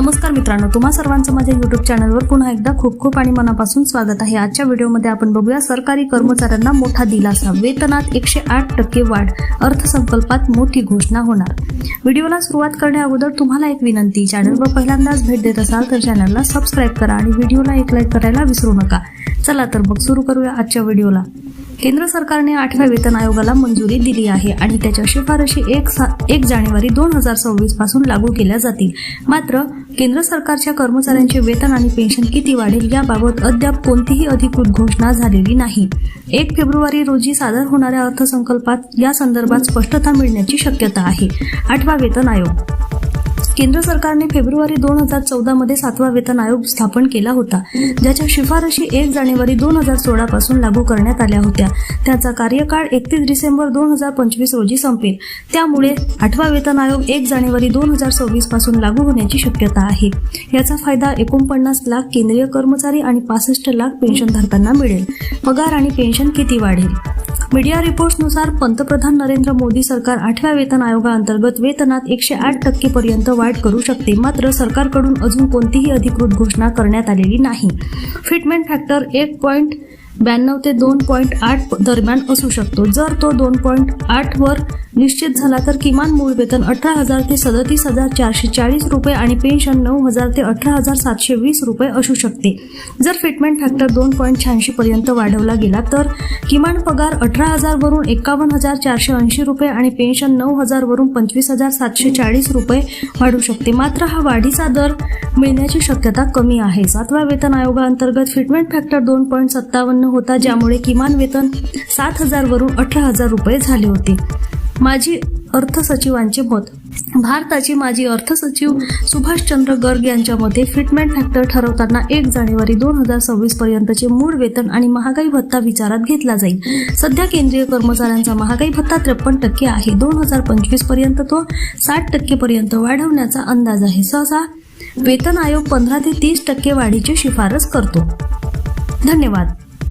नमस्कार मित्रांनो तुम्हा सर्वांचं माझ्या युट्यूब चॅनलवर पुन्हा एकदा खूप खूप आणि मनापासून स्वागत आहे. आजच्या व्हिडिओमध्ये आपण बघूया सरकारी कर्मचाऱ्यांना मोठा दिलासा. वेतनात एकशे आठ टक्के वाढ. अर्थसंकल्पात मोठी घोषणा होणार. व्हिडिओला सुरुवात करण्या अगोदर तुम्हाला एक विनंती. चॅनलवर पहिल्यांदाच भेट देत असाल तर चॅनलला सबस्क्राईब करा आणि व्हिडिओला एक लाईक करायला विसरू नका. चला तर मग सुरू करूया आजच्या व्हिडिओला. केंद्र सरकारने आठव्या वेतन आयोगाला मंजुरी दिली आहे आणि त्याच्या शिफारशी एक सा एक जानेवारी दोन हजार सव्वीसपासून लागू केल्या जातील. मात्र केंद्र सरकारच्या कर्मचाऱ्यांचे वेतन आणि पेन्शन किती वाढेल याबाबत अद्याप कोणतीही अधिकृत घोषणा झालेली नाही. एक फेब्रुवारी रोजी सादर होणाऱ्या अर्थसंकल्पात या संदर्भात स्पष्टता मिळण्याची शक्यता आहे. आठवा वेतन आयोग केंद्र सरकारने फेब्रुवारी दोन हजार चौदा मध्ये सातवा वेतन आयोग स्थापन केला होता ज्याच्या शिफारशी एक जानेवारी दोन हजार सोळा पासून लागू करण्यात आल्या होत्या. त्याचा कार्यकाळ एकतीस डिसेंबर दोन हजार पंचवीस रोजी संपेल. त्यामुळे आठवा वेतन आयोग एक जानेवारी दोन हजार सव्वीसपासून लागू होण्याची शक्यता आहे. याचा फायदा एकोणपन्नास लाख केंद्रीय कर्मचारी आणि पासष्ट लाख पेन्शनधारकांना मिळेल. पगार आणि पेन्शन किती वाढेल? मीडिया रिपोर्ट्सनुसार पंतप्रधान नरेंद्र मोदी सरकार आठव्या वेतन आयोगाअंतर्गत वेतनात एकशे आठ टक्केपर्यंत वाढ करू शकते. मात्र सरकारकडून अजून कोणतीही अधिकृत घोषणा करण्यात आलेली नाही. फिटमेंट फॅक्टर एक पॉईंट ब्याण्णव ते दोन पॉईंट आठ दरम्यान असू शकतो. जर तो दोन पॉईंट आठवर निश्चित झाला तर किमान मूळ वेतन अठरा हजार ते सदतीस हजार चारशे चाळीस रुपये आणि पेन्शन नऊ हजार ते अठरा हजार सातशे वीस रुपये असू शकते. जर फिटमेंट फॅक्टर दोन पॉईंट शहाऐंशी पर्यंत वाढवला गेला तर किमान पगार अठरा हजार वरून एकावन्न हजार चारशे ऐंशी रुपये आणि पेन्शन नऊ हजार वरून पंचवीस हजार सातशे चाळीस रुपये वाढू शकते. मात्र हा वाढीचा दर मिळण्याची शक्यता कमी आहे. सातव्या वेतन आयोगाअंतर्गत फिटमेंट फॅक्टर दोन पॉईंट सत्तावन्न होता ज्यामुळे किमान वेतन सात हजार वरून अठरा हजार रुपये झाले होते. माजी अर्थसचिवांचे मत. भारताचे माजी अर्थसचिव सुभाषचंद्र गर्ग यांच्या मते फिटमेंट फॅक्टर ठरवताना एक जानेवारी दोन हजार सव्वीस पर्यंतचे मूळ वेतन आणि महागाई भत्ता विचारात घेतला जाईल. सध्या केंद्रीय कर्मचाऱ्यांचा महागाई भत्ता त्रेपन्न टक्के आहे. दोन हजार पंचवीसपर्यंत तो साठ टक्के पर्यंत वाढवण्याचा अंदाज आहे. सहसा वेतन आयोग पंधरा ते तीस टक्के वाढीची शिफारस करतो. धन्यवाद.